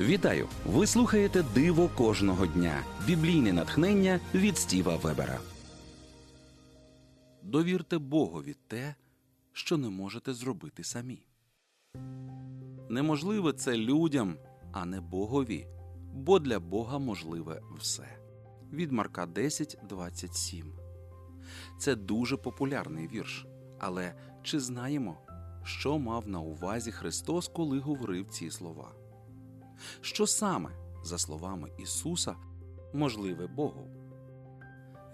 Вітаю! Ви слухаєте Диво кожного дня. Біблійне натхнення від Стіва Вебера. Довірте Богові те, що не можете зробити самі. Неможливе це людям, а не Богові, бо для Бога можливе все. Від Марка 10, 27. Це дуже популярний вірш. Але чи знаємо, що мав на увазі Христос, коли говорив ці слова? Що саме, за словами Ісуса, можливе Богу?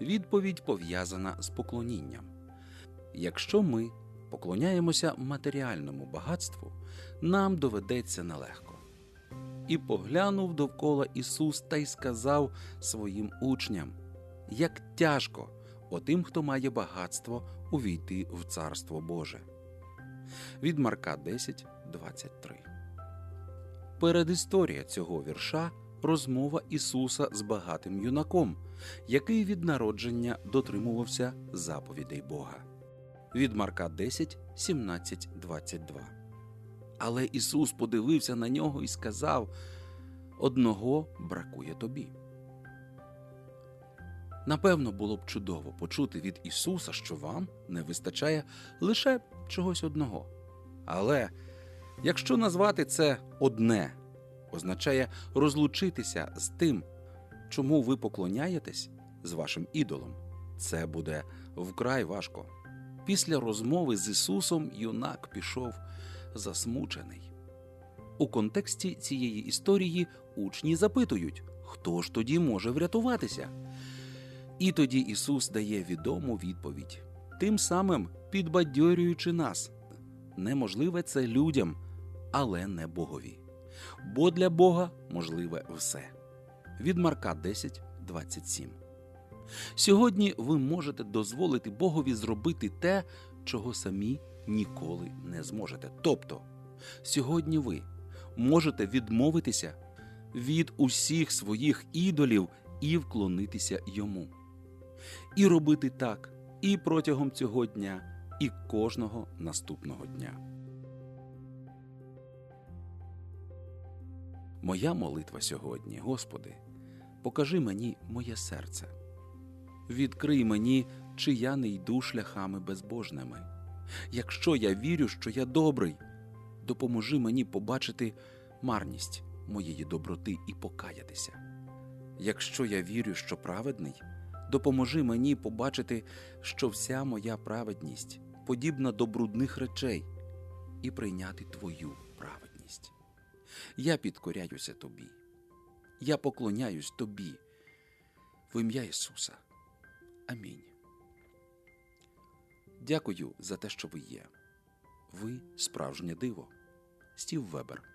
Відповідь пов'язана з поклонінням. Якщо ми поклоняємося матеріальному багатству, нам доведеться нелегко. І поглянув довкола Ісус та й сказав своїм учням, як тяжко отим, хто має багатство, увійти в Царство Боже. Від Марка 10, 23 Передісторія цього вірша розмова Ісуса з багатим юнаком, який від народження дотримувався заповідей Бога. Від Марка 10, 17, 22. Але Ісус подивився на нього і сказав: Одного бракує тобі. Напевно, було б чудово почути від Ісуса, що вам не вистачає лише чогось одного. Але якщо назвати це одне означає розлучитися з тим, чому ви поклоняєтесь з вашим ідолом, це буде вкрай важко. Після розмови з Ісусом юнак пішов засмучений. У контексті цієї історії учні запитують, хто ж тоді може врятуватися. І тоді Ісус дає відому відповідь, тим самим підбадьорюючи нас. Неможливе це людям, але не Богові. Бо для Бога можливе все. Від Марка 10, 27. Сьогодні ви можете дозволити Богові зробити те, чого самі ніколи не зможете. Тобто, сьогодні ви можете відмовитися від усіх своїх ідолів і вклонитися йому. І робити так і протягом цього дня, і кожного наступного дня. Моя молитва сьогодні, Господи, покажи мені моє серце. Відкрий мені, чи я не йду шляхами безбожними. Якщо я вірю, що я добрий, допоможи мені побачити марність моєї доброти і покаятися. Якщо я вірю, що праведний, допоможи мені побачити, що вся моя праведність подібна до брудних речей, і прийняти Твою праведність. Я підкоряюся Тобі, я поклоняюсь Тобі, в ім'я Ісуса. Амінь. Дякую за те, що ви є. Ви справжнє диво. Стів Вебер.